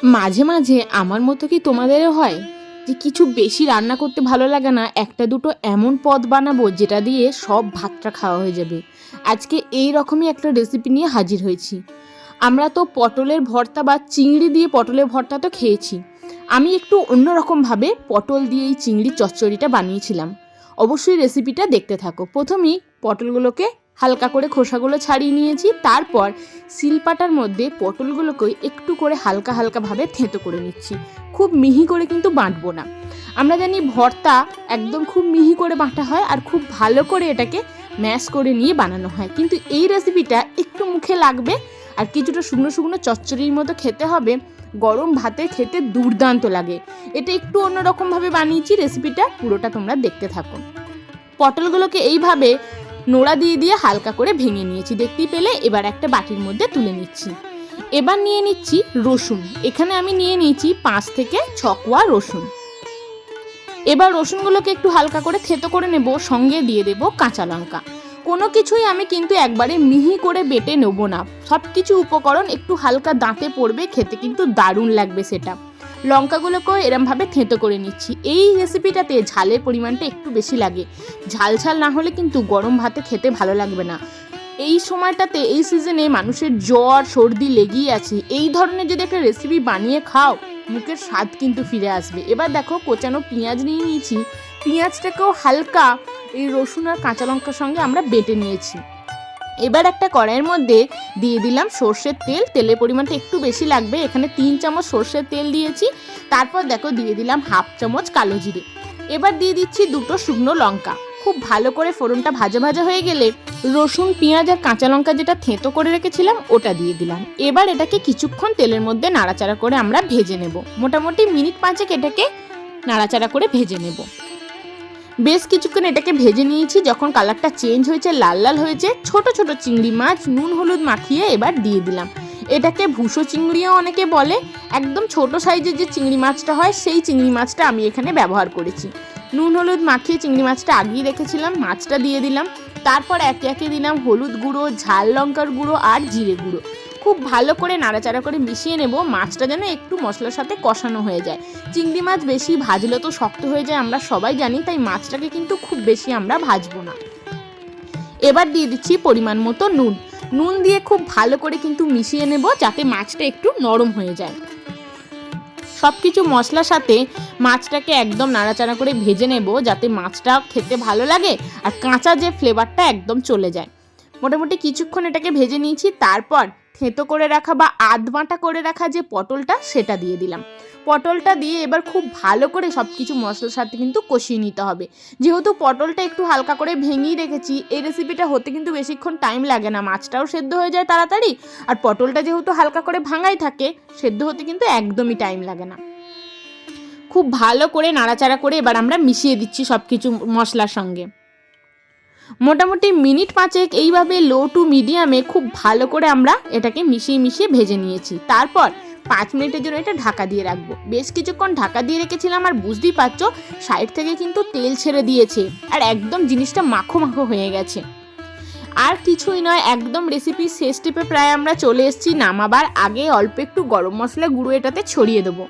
মাঝে মাঝে আমার মতো কি তোমাদেরও হয়? যে কিছু বেশি রান্না করতে ভালো লাগে না, একটা দুটো এমন পদ বানাবো যেটা দিয়ে সব ভাতটা খাওয়া হয়ে যাবে। আজকে এই রকমই একটা রেসিপি নিয়ে হাজির হয়েছি। আমরা তো পটলের ভর্তা বা চিংড়ি দিয়ে পটলের ভর্তা তো খেয়েছি। আমি একটু অন্যরকমভাবে পটল দিয়ে এই চিংড়ি চচ্চড়িটা বানিয়েছিলাম। অবশ্যই রেসিপিটা দেখতে থাকো। প্রথমেই পটলগুলোকে হালকা করে খোসাগুলো ছাড়িয়ে নিয়েছি, তারপর শিলপাটার মধ্যে পটলগুলোকে একটু করে হালকা হালকাভাবে থেঁতো করে নিচ্ছি। খুব মিহি করে কিন্তু বাঁটবো না। আমরা জানি ভর্তা একদম খুব মিহি করে বাঁটা হয় আর খুব ভালো করে এটাকে ম্যাশ করে নিয়ে বানানো হয়। কিন্তু এই রেসিপিটা একটু মুখে লাগবে আর কিছুটা শুকনো শুকনো চচ্চড়ির মতো খেতে হবে। গরম ভাতে খেতে দুর্দান্ত লাগে। এটা একটু অন্যরকমভাবে বানিয়েছি, রেসিপিটা পুরোটা তোমরা দেখতে থাকো। পটলগুলোকে এইভাবে নোড়া দিয়ে দিয়ে হালকা করে ভেঙে নিয়েছি। দেখতেই পেলে এবার একটা বাটির মধ্যে তুলে নিচ্ছি। এবার নিয়ে নিচ্ছি রসুন। এখানে আমি নিয়ে নিয়েছি পাঁচ থেকে ছ কোয়া রসুন। এবার রসুনগুলোকে একটু হালকা করে থেতো করে নেব, সঙ্গে দিয়ে দেব কাঁচা লঙ্কা। কোনো কিছুই আমি কিন্তু একবারে মিহি করে বেটে নেব না। সব কিছু উপকরণ একটু হালকা দাঁতে পড়বে, খেতে কিন্তু দারুণ লাগবে সেটা। লঙ্কাগুলোকেও এরমভাবে থেঁতো করে নিচ্ছি। এই রেসিপিটাতে ঝালের পরিমাণটা একটু বেশি লাগে। ঝাল ঝাল না হলে কিন্তু গরম ভাতে খেতে ভালো লাগবে না। এই সময়টাতে, এই সিজনে মানুষের জ্বর, সর্দি লেগেই আছে। এই ধরনের যদি একটা রেসিপি বানিয়ে খাও, মুখের স্বাদ কিন্তু ফিরে আসবে। এবার দেখো, কোচানো পেঁয়াজ নিয়ে নিয়েছি। পেঁয়াজটাকেও হালকা এই রসুন আর কাঁচা লঙ্কার সঙ্গে আমরা বেটে নিয়েছি। এবার একটা কড়াইয়ের মধ্যে দিয়ে দিলাম সর্ষের তেল। তেলের পরিমাণটা একটু বেশি লাগবে। এখানে তিন চামচ সর্ষের তেল দিয়েছি। তারপর দেখো দিয়ে দিলাম হাফ চামচ কালো জিরে। এবার দিয়ে দিচ্ছি দুটো শুকনো লঙ্কা। খুব ভালো করে ফোড়নটা ভাজা ভাজা হয়ে গেলে রসুন, পেঁয়াজ আর কাঁচা লঙ্কা যেটা থেঁতো করে রেখেছিলাম, ওটা দিয়ে দিলাম। এবার এটাকে কিছুক্ষণ তেলের মধ্যে নাড়াচাড়া করে আমরা ভেজে নেব। মোটামুটি মিনিট পাঁচেক এটাকে নাড়াচাড়া করে ভেজে নেব। বেশ কিছুক্ষণ এটাকে ভেজে নিয়েছি, যখন কালারটা চেঞ্জ হয়েছে, লাল লাল হয়েছে, ছোট ছোট চিংড়ি মাছ, নুন হলুদ মাখিয়ে এবার দিয়ে দিলাম। এটাকে ভুসো চিংড়িও অনেকে বলে, একদম ছোট সাইজের যে চিংড়ি মাছটা হয়, সেই চিংড়ি মাছটা আমি এখানে ব্যবহার করেছি। নুন হলুদ মাখিয়ে চিংড়ি মাছটা আগিয়ে রেখেছিলাম, মাছটা দিয়ে দিলাম। তারপর একে একে দিলাম হলুদ গুঁড়ো, ঝাল লঙ্কার গুঁড়ো আর জিরে গুঁড়ো। খুব ভালো করে নাড়াচাড়া করে মিশিয়ে নেব। মাছটা যেন একটু মশলার সাথে কষানো হয়ে যায়। চিংড়ি মাছ বেশি ভাজলে তো শক্ত হয়ে যায়, আমরা সবাই জানি, তাই মাছটাকে কিন্তু খুব বেশি আমরা ভাজবো না। এবার দিয়ে দিচ্ছি পরিমাণ মতো নুন। নুন দিয়ে খুব ভালো করে কিন্তু মিশিয়ে নেব, যাতে মাছটা একটু নরম হয়ে যায়। সব কিছু মশলার সাথে মাছটাকে একদম নাড়াচাড়া করে ভেজে নেব, যাতে মাছটা খেতে ভালো লাগে আর কাঁচা যে ফ্লেভারটা একদম চলে যায়। মোটামুটি কিছুক্ষণ এটাকে ভেজে নিয়েছি, তারপর থেঁতো করে রাখা বা আধ বাঁটা করে রাখা যে পটলটা, সেটা দিয়ে দিলাম। পটলটা দিয়ে এবার খুব ভালো করে সব কিছু মশলার সাথে কিন্তু কষিয়ে নিতে হবে। যেহেতু পটলটা একটু হালকা করে ভেঙেই রেখেছি, এই রেসিপিটা হতে কিন্তু বেশিক্ষণ টাইম লাগে না। মাছটাও সেদ্ধ হয়ে যায় তাড়াতাড়ি, আর পটলটা যেহেতু হালকা করে ভাঙাই থাকে, সেদ্ধ হতে কিন্তু একদমই টাইম লাগে না। খুব ভালো করে নাড়াচাড়া করে এবার আমরা মিশিয়ে দিচ্ছি সব কিছু মশলার সঙ্গে। মোটামুটি মিনিট পাঁচেক এইভাবে লো টু মিডিয়ামে খুব ভালো করে আমরা এটাকে মিশিয়ে মিশিয়ে ভেজে নিয়েছি। তারপর পাঁচ মিনিটের জন্য এটা ঢাকা দিয়ে রাখব। বেশ কিছুক্ষণ ঢাকা দিয়ে রেখেছিলাম আর বুঝতেই পারছ সাইড থেকে কিন্তু তেল ছেড়ে দিয়েছে আর একদম জিনিসটা মাখো মাখো হয়ে গেছে। আর কিছুই নয়, একদম রেসিপির শেষ টিপে প্রায় আমরা চলে এসেছি, নামাবার আগে অল্প একটু গরম মশলা গুঁড়ো এটাতে ছড়িয়ে দেবো।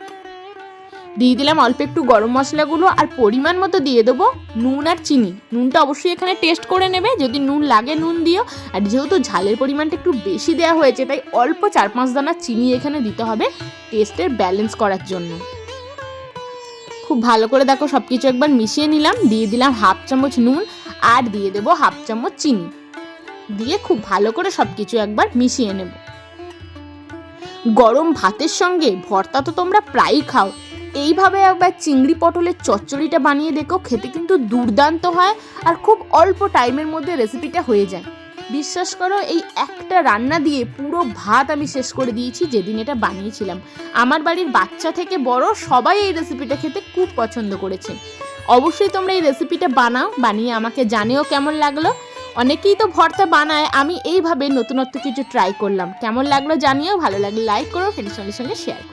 দিয়ে দিলাম অল্প একটু গরম মশলাগুলো আর পরিমাণ মতো দিয়ে দেবো নুন আর চিনি। নুনটা অবশ্যই এখানে টেস্ট করে নেবে। যদি নুন লাগে নুন দিও। আর যেহেতু ঝালের পরিমাণটা একটু বেশি দেওয়া হয়েছে, তাই অল্প চার পাঁচ দানা চিনি এখানে দিতে হবে টেস্টের ব্যালেন্স করার জন্য। খুব ভালো করে দেখো সব কিছু একবার মিশিয়ে নিলাম। দিয়ে দিলাম হাফ চামচ নুন আর দিয়ে দেবো হাফ চামচ চিনি। দিয়ে খুব ভালো করে সব কিছু একবার মিশিয়ে নেব। গরম ভাতের সঙ্গে ভর্তা তো তোমরা প্রায়ই খাও। এইভাবে একবার চিংড়ি পটলের চচ্চড়িটা বানিয়ে দেখো, খেতে কিন্তু দুর্দান্ত হয় আর খুব অল্প টাইমের মধ্যে রেসিপিটা হয়ে যায়। বিশ্বাস করো, এই একটা রান্না দিয়ে পুরো ভাত আমি শেষ করে দিয়েছি যেদিন এটা বানিয়েছিলাম। আমার বাড়ির বাচ্চা থেকে বড় সবাই এই রেসিপিটা খেতে খুব পছন্দ করেছে। অবশ্যই তোমরা এই রেসিপিটা বানাও, বানিয়ে আমাকে জানিও কেমন লাগল। অনেকেই তো ভর্তা বানায়, আমি এইভাবে নতুনত্ব কিছু ট্রাই করলাম। কেমন লাগল জানিও, ভালো লাগলে লাইক করো ফ্রেন্ডের সঙ্গে সঙ্গে শেয়ার